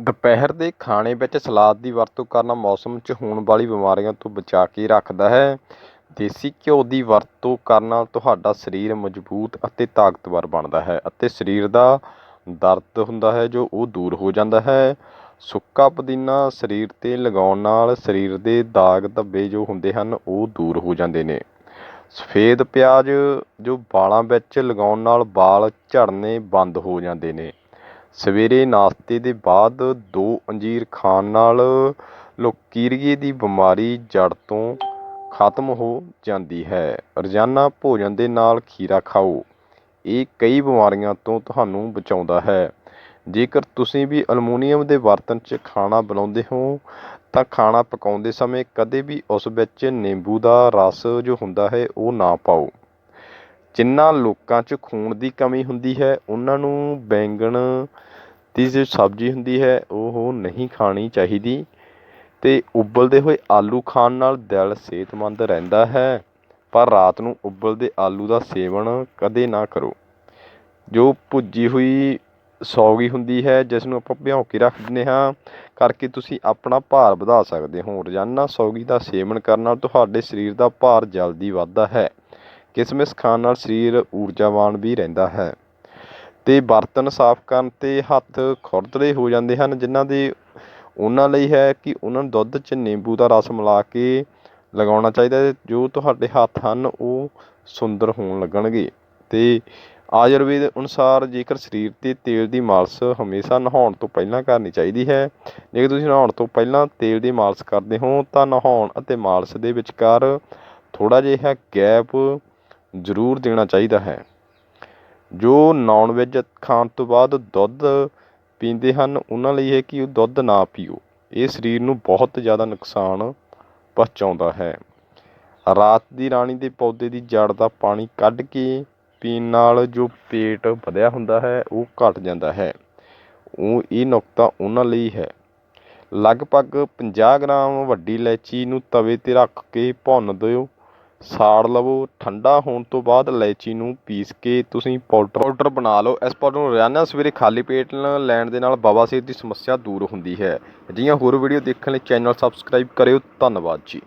ਦੁਪਹਿਰ ਦੇ ਖਾਣੇ ਵਿੱਚ ਸਲਾਦ ਦੀ ਵਰਤੋਂ ਕਰਨਾ ਮੌਸਮ 'ਚ ਹੋਣ ਵਾਲੀ ਬਿਮਾਰੀਆਂ ਤੋਂ ਬਚਾ ਕੇ ਰੱਖਦਾ ਹੈ। ਦੇਸੀ ਘਿਓ ਦੀ ਵਰਤੋਂ ਕਰਨ ਨਾਲ ਤੁਹਾਡਾ ਸਰੀਰ ਮਜ਼ਬੂਤ ਅਤੇ ਤਾਕਤਵਰ ਬਣਦਾ ਹੈ ਅਤੇ ਸਰੀਰ ਦਾ ਦਰਦ ਹੁੰਦਾ ਹੈ ਜੋ ਉਹ ਦੂਰ ਹੋ ਜਾਂਦਾ ਹੈ। ਸੁੱਕਾ ਪੁਦੀਨਾ ਸਰੀਰ 'ਤੇ ਲਗਾਉਣ ਨਾਲ ਸਰੀਰ ਦੇ ਦਾਗ ਧੱਬੇ ਜੋ ਹੁੰਦੇ ਹਨ, ਉਹ ਦੂਰ ਹੋ ਜਾਂਦੇ ਨੇ। ਸਫੇਦ ਪਿਆਜ਼ ਜੋ ਵਾਲਾਂ ਵਿੱਚ ਲਗਾਉਣ ਨਾਲ ਵਾਲ ਝੜਨੇ ਬੰਦ ਹੋ ਜਾਂਦੇ ਨੇ। ਸਵੇਰੇ ਨਾਸ਼ਤੇ ਦੇ ਬਾਅਦ ਦੋ ਅੰਜੀਰ ਖਾਣ ਨਾਲ ਲੋਕੀਰੀਏ ਦੀ ਬਿਮਾਰੀ ਜੜ੍ਹ ਤੋਂ ਖਤਮ ਹੋ ਜਾਂਦੀ ਹੈ। ਰੋਜ਼ਾਨਾ ਭੋਜਨ ਦੇ ਨਾਲ ਖੀਰਾ ਖਾਓ। ਇਹ ਕਈ ਬਿਮਾਰੀਆਂ ਤੋਂ ਤੁਹਾਨੂੰ ਬਚਾਉਂਦਾ ਹੈ। ਜੇਕਰ ਤੁਸੀਂ ਵੀ ਅਲਮੂਨੀਅਮ ਦੇ ਬਰਤਨ 'ਚ ਖਾਣਾ ਬਣਾਉਂਦੇ ਹੋ, ਤਾਂ ਖਾਣਾ ਪਕਾਉਂਦੇ ਸਮੇਂ ਕਦੇ ਵੀ ਉਸ ਵਿੱਚ ਨਿੰਬੂ ਦਾ ਰਸ ਜੋ ਹੁੰਦਾ ਹੈ, ਉਹ ਨਾ ਪਾਓ। ਜਿਨ੍ਹਾਂ ਲੋਕਾਂ 'ਚ ਖੂਨ ਦੀ ਕਮੀ ਹੁੰਦੀ ਹੈ, ਉਹਨਾਂ ਨੂੰ ਬੈਂਗਣ ਦੀ ਜੋ ਸਬਜ਼ੀ ਹੁੰਦੀ ਹੈ, ਉਹ ਨਹੀਂ ਖਾਣੀ ਚਾਹੀਦੀ ਅਤੇ ਉਬਲਦੇ ਹੋਏ ਆਲੂ ਖਾਣ ਨਾਲ ਦਿਲ ਸਿਹਤਮੰਦ ਰਹਿੰਦਾ ਹੈ। ਪਰ ਰਾਤ ਨੂੰ ਉਬਲਦੇ ਆਲੂ ਦਾ ਸੇਵਨ ਕਦੇ ਨਾ ਕਰੋ। ਜੋ ਭੁੱਜੀ ਹੋਈ ਸੌਗੀ ਹੁੰਦੀ ਹੈ ਜਿਸ ਨੂੰ ਆਪਾਂ ਭਿਉਂ ਕੇ ਰੱਖ ਦਿੰਦੇ ਹਾਂ, ਕਰਕੇ ਤੁਸੀਂ ਆਪਣਾ ਭਾਰ ਵਧਾ ਸਕਦੇ ਹੋ। ਰੋਜ਼ਾਨਾ ਸੌਗੀ ਦਾ ਸੇਵਨ ਕਰਨ ਨਾਲ ਤੁਹਾਡੇ ਸਰੀਰ ਦਾ ਭਾਰ ਜਲਦੀ ਵੱਧਦਾ ਹੈ। ਕਿਸਮਿਸ ਖਾਣ ਨਾਲ ਸਰੀਰ ਊਰਜਾਵਾਨ ਵੀ ਰਹਿੰਦਾ ਹੈ ਅਤੇ ਬਰਤਨ ਸਾਫ਼ ਕਰਨ 'ਤੇ ਹੱਥ ਖੁਰਦਲੇ ਹੋ ਜਾਂਦੇ ਹਨ, ਜਿਨ੍ਹਾਂ ਦੇ ਉਹਨਾਂ ਲਈ ਹੈ ਕਿ ਉਹਨਾਂ ਨੂੰ ਦੁੱਧ 'ਚ ਨਿੰਬੂ ਦਾ ਰਸ ਮਿਲਾ ਕੇ ਲਗਾਉਣਾ ਚਾਹੀਦਾ ਹੈ, ਜੋ ਤੁਹਾਡੇ ਹੱਥ ਹਨ ਉਹ ਸੁੰਦਰ ਹੋਣ ਲੱਗਣਗੇ। ਅਤੇ ਆਯੁਰਵੇਦ ਅਨੁਸਾਰ ਜੇਕਰ ਸਰੀਰ 'ਤੇ ਤੇਲ ਦੀ ਮਾਲਿਸ਼ ਹਮੇਸ਼ਾ ਨਹਾਉਣ ਤੋਂ ਪਹਿਲਾਂ ਕਰਨੀ ਚਾਹੀਦੀ ਹੈ, ਜੇਕਰ ਤੁਸੀਂ ਨਹਾਉਣ ਤੋਂ ਪਹਿਲਾਂ ਤੇਲ ਦੀ ਮਾਲਿਸ਼ ਕਰਦੇ ਹੋ, ਤਾਂ ਨਹਾਉਣ ਅਤੇ ਮਾਲਿਸ਼ ਦੇ ਵਿਚਕਾਰ ਥੋੜ੍ਹਾ ਜਿਹਾ ਗੈਪ ਜ਼ਰੂਰ ਦੇਣਾ ਚਾਹੀਦਾ ਹੈ। ਜੋ ਨੌਨ ਵੈੱਜ ਖਾਣ ਤੋਂ ਬਾਅਦ ਦੁੱਧ ਪੀਂਦੇ ਹਨ, ਉਹਨਾਂ ਲਈ ਹੈ ਕਿ ਉਹ ਦੁੱਧ ਨਾ ਪੀਓ। ਇਹ ਸਰੀਰ ਨੂੰ ਬਹੁਤ ਜ਼ਿਆਦਾ ਨੁਕਸਾਨ ਪਹੁੰਚਾਉਂਦਾ ਹੈ। ਰਾਤ ਦੀ ਰਾਣੀ ਦੇ ਪੌਦੇ ਦੀ ਜੜ ਦਾ ਪਾਣੀ ਕੱਢ ਕੇ ਪੀਣ ਨਾਲ ਜੋ ਪੇਟ ਵਧਿਆ ਹੁੰਦਾ ਹੈ, ਉਹ ਘਟ ਜਾਂਦਾ ਹੈ। ਉਹ ਇਹ ਨੁਕਤਾ ਉਹਨਾਂ ਲਈ ਹੈ। ਲਗਭਗ 50 ਗ੍ਰਾਮ ਵੱਡੀ ਇਲਾਇਚੀ ਨੂੰ ਤਵੇ 'ਤੇ ਰੱਖ ਕੇ ਭੁੰਨ ਦਿਓ। ਸਾੜ ਲਵੋ, ਠੰਡਾ ਹੋਣ ਤੋਂ ਬਾਅਦ ਇਲਾਇਚੀ ਨੂੰ ਪੀਸ ਕੇ ਤੁਸੀਂ ਪਾਊਡਰ ਪਾਊਡਰ ਬਣਾ ਲਓ। ਇਸ ਪਾਊਡਰ ਨੂੰ ਰੋਜ਼ਾਨਾ ਸਵੇਰੇ ਖਾਲੀ ਪੇਟ ਲੈਣ ਦੇ ਨਾਲ ਬਵਾਸੀਰ ਦੀ ਸਮੱਸਿਆ ਦੂਰ ਹੁੰਦੀ ਹੈ। ਅਜਿਹੀਆਂ ਹੋਰ ਵੀਡੀਓ ਦੇਖਣ ਲਈ ਚੈਨਲ ਸਬਸਕ੍ਰਾਈਬ ਕਰਿਓ। ਧੰਨਵਾਦ ਜੀ।